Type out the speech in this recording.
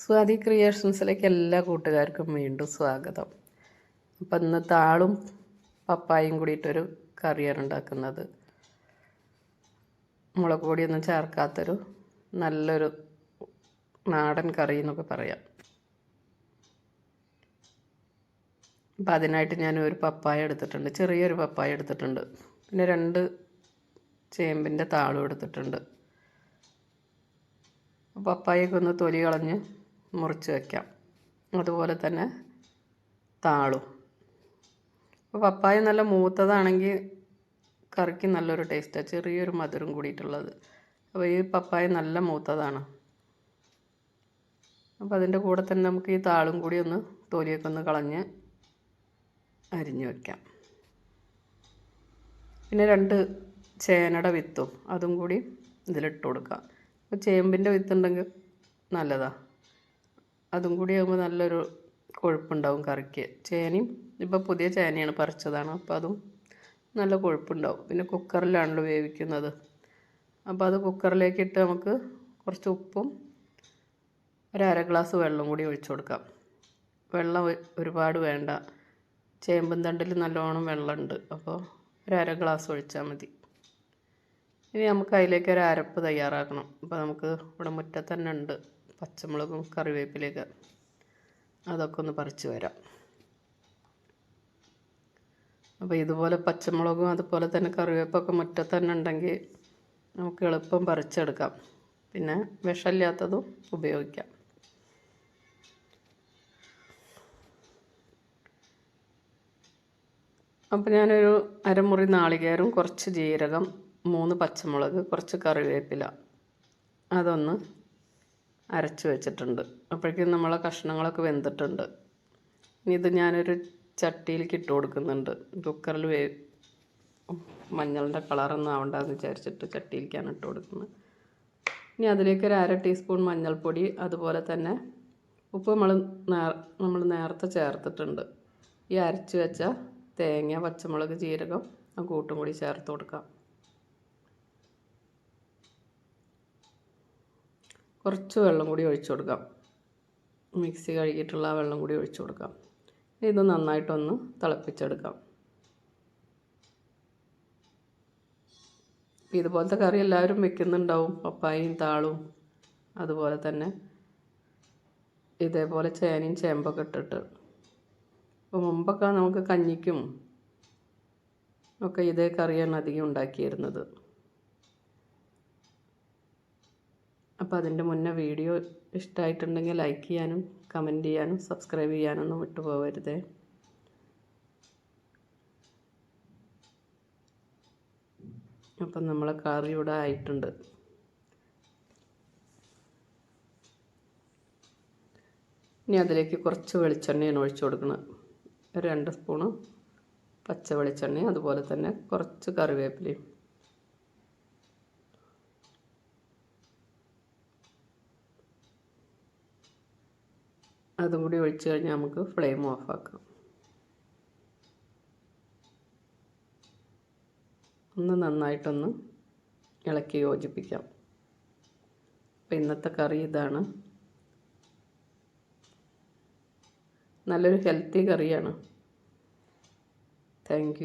സ്വാതി ക്രിയേഷൻസിലേക്ക് എല്ലാ കൂട്ടുകാർക്കും വീണ്ടും സ്വാഗതം. അപ്പം ഇന്ന് താളും പപ്പായും കൂടിയിട്ടൊരു കറിയാണ് ഉണ്ടാക്കുന്നത്. മുളക് പൊടിയൊന്നും ചേർക്കാത്തൊരു നല്ലൊരു നാടൻ കറി എന്നൊക്കെ പറയാം. അപ്പം അതിനായിട്ട് ഞാൻ ഒരു പപ്പായ എടുത്തിട്ടുണ്ട്. ചെറിയൊരു പപ്പായ എടുത്തിട്ടുണ്ട്. പിന്നെ രണ്ട് ചേമ്പിന്റെ താളും എടുത്തിട്ടുണ്ട്. പപ്പായൊക്കെ ഒന്ന് തൊലി കളഞ്ഞ് മുറിച്ച് വയ്ക്കാം അതുപോലെ തന്നെ താളും. അപ്പോൾ പപ്പായ നല്ല മൂത്തതാണെങ്കിൽ കറിക്ക് നല്ലൊരു ടേസ്റ്റാണ് ചെറിയൊരു മധുരം കൂടിയിട്ടുള്ളത്. അപ്പോൾ ഈ പപ്പായ നല്ല മൂത്തതാണ്. അപ്പോൾ അതിന്റെ കൂടെ തന്നെ നമുക്ക് ഈ താളും കൂടി ഒന്ന് തൊലിയൊക്കെ ഒന്ന് കളഞ്ഞ് അരിഞ്ഞു വയ്ക്കാം പിന്നെ രണ്ട് ചേനയുടെ വിത്തും. അതും കൂടി ഇതിലിട്ട് കൊടുക്കാം. അപ്പോൾ ചേമ്പിന്റെ വിത്തുണ്ടെങ്കിൽ നല്ലതാണ് അതും കൂടി ആകുമ്പോൾ നല്ലൊരു കൊഴുപ്പുണ്ടാവും കറിക്ക്. ചേനയും ഇപ്പോൾ പുതിയ ചേനയാണ് പറിച്ചതാണ്. അപ്പോൾ അതും നല്ല കൊഴുപ്പുണ്ടാവും. പിന്നെ കുക്കറിലാണല്ലോ വേവിക്കുന്നത്. അപ്പോൾ അത് കുക്കറിലേക്ക് ഇട്ട് നമുക്ക് കുറച്ച് ഉപ്പും ഒരു അര ഗ്ലാസ് വെള്ളം കൂടി ഒഴിച്ചു കൊടുക്കാം. വെള്ളം ഒരുപാട് വേണ്ട. ചേമ്പും തണ്ടിൽ നല്ലോണം വെള്ളമുണ്ട്. അപ്പോൾ ഒരു അര ഗ്ലാസ് ഒഴിച്ചാൽ മതി. ഇനി നമുക്ക് അതിലേക്ക് ഒരു അരപ്പ് തയ്യാറാക്കണം. അപ്പോൾ നമുക്ക് ഇവിടെ മുറ്റത്തന്നെ ഉണ്ട്. പച്ചമുളകും കറിവേപ്പിലയൊക്കെ അതൊക്കെ ഒന്ന് പറിച്ച് വരാം. അപ്പോൾ ഇതുപോലെ പച്ചമുളകും അതുപോലെ തന്നെ കറിവേപ്പൊക്കെ മുറ്റത്ത് തന്നെ ഉണ്ടെങ്കിൽ നമുക്ക് എളുപ്പം പറിച്ചെടുക്കാം. പിന്നെ വിഷമില്ലാത്തതും ഉപയോഗിക്കാം. അപ്പോൾ ഞാനൊരു അരമുറി നാളികേരം കുറച്ച് ജീരകം മൂന്ന് പച്ചമുളക് കുറച്ച് കറിവേപ്പില അതൊന്ന് അരച്ച് വെച്ചിട്ടുണ്ട്. അപ്പോഴേക്കും നമ്മളെ കഷ്ണങ്ങളൊക്കെ വെന്തിട്ടുണ്ട്. ഇനി ഇത് ഞാനൊരു ചട്ടിയിലേക്ക് ഇട്ട് കൊടുക്കുന്നുണ്ട്. കുക്കറിൽ വേ മഞ്ഞളിന്റെ കളറൊന്നും ആവണ്ടെന്ന് വിചാരിച്ചിട്ട് ചട്ടിയിലേക്കാണ് ഇട്ട് കൊടുക്കുന്നത്. ഇനി അതിലേക്ക് ഒരു അര ടീസ്പൂൺ മഞ്ഞൾപ്പൊടി അതുപോലെ തന്നെ ഉപ്പ് നമ്മൾ നേർ നമ്മൾ നേരത്തെ ചേർത്തിട്ടുണ്ട്. ഈ അരച്ച് വെച്ച തേങ്ങ പച്ചമുളക് ജീരകം ആ കൂട്ടും കൂടി ചേർത്ത് കൊടുക്കാം. കുറച്ച് വെള്ളം കൂടി ഒഴിച്ചു കൊടുക്കാം. മിക്സി കഴുകിയിട്ടുള്ള ആ വെള്ളം കൂടി ഒഴിച്ചു കൊടുക്കാം. ഇത് നന്നായിട്ടൊന്ന് തിളപ്പിച്ചെടുക്കാം. ഇതുപോലത്തെ കറി എല്ലാവരും വെക്കുന്നുണ്ടാവും. പപ്പായയും താളും അതുപോലെ തന്നെ ഇതേപോലെ ചേനയും ചേമ്പൊക്കെ ഇട്ടിട്ട്. അപ്പോൾ മുമ്പൊക്കെ നമുക്ക് കഞ്ഞിക്കും ഒക്കെ ഇതേ കറിയാണ് അധികം ഉണ്ടാക്കിയിരുന്നത്. അപ്പോൾ അതിന്റെ മുന്നേ വീഡിയോ ഇഷ്ടമായിട്ടുണ്ടെങ്കിൽ ലൈക്ക് ചെയ്യാനും കമന്റ് ചെയ്യാനും സബ്സ്ക്രൈബ് ചെയ്യാനൊന്നും വിട്ടുപോകരുതേ. അപ്പം നമ്മളെ കറി ഇവിടെ ആയിട്ടുണ്ട്. ഇനി അതിലേക്ക് കുറച്ച് വെളിച്ചെണ്ണയാണ് ഒഴിച്ചു കൊടുക്കുന്നത്. ഒരു രണ്ട് സ്പൂണ് പച്ച വെളിച്ചെണ്ണയും അതുപോലെ തന്നെ കുറച്ച് കറിവേപ്പിലയും. അതും കൂടി ഒഴിച്ച് കഴിഞ്ഞാൽ നമുക്ക് ഫ്ലെയിം ഓഫാക്കാം. ഒന്ന് നന്നായിട്ടൊന്ന് ഇളക്കി യോജിപ്പിക്കാം. അപ്പോൾ ഇന്നത്തെ കറി ഇതാണ്. നല്ലൊരു ഹെൽത്തി കറിയാണ്. താങ്ക്